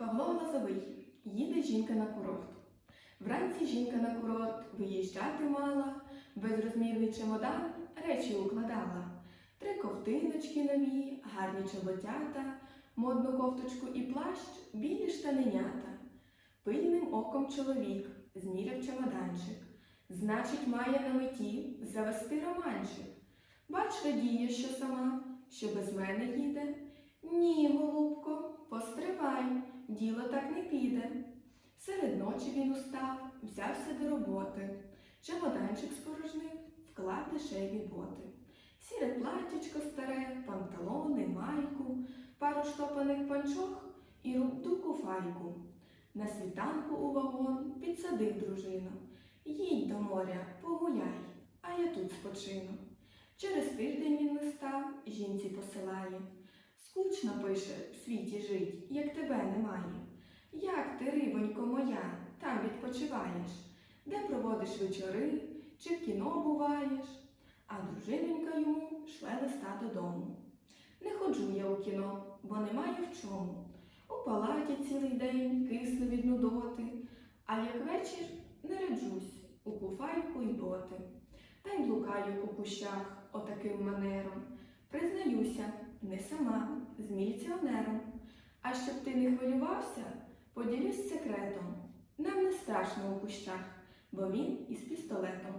Павло Лозовий. Їде жінка на курорт. Вранці жінка на курорт виїжджати мала, безрозмірний чемодан речі укладала. Три ковтиночки нові, гарні чоботята, модну кофточку і плащ, білі штаненята. Пильним оком чоловік зміряв чемоданчик. Значить, має на меті завести романчик. Бач, радіє, що сама, що без мене їде. Діло так не піде. Серед ночі він устав, взявся до роботи. Чемоданчик спорожнив, вклад дешеві боти. Сіре платячко старе, панталони, майку, пару штопаних панчох і рубдуку файку. На світанку у вагон підсадив дружину. Їдь до моря, погуляй, а я тут спочину. Через тиждень він листа жінці посилає. Скучно пише в світі жить, як тебе немає. Як ти, рибонько моя, там відпочиваєш, де проводиш вечори, чи в кіно буваєш? А дружиненька йому шле листа додому. Не ходжу я у кіно, бо немає в чому. У палаті цілий день кисло від нудоти, а як вечір не раджусь у куфайку й боти. Та й блукаю по кущах отаким манером. Признаюся, не сама, з міліціонером. А щоб ти не хвилювався, поділюсь секретом. Нам не страшно у кущах, бо він із пістолетом.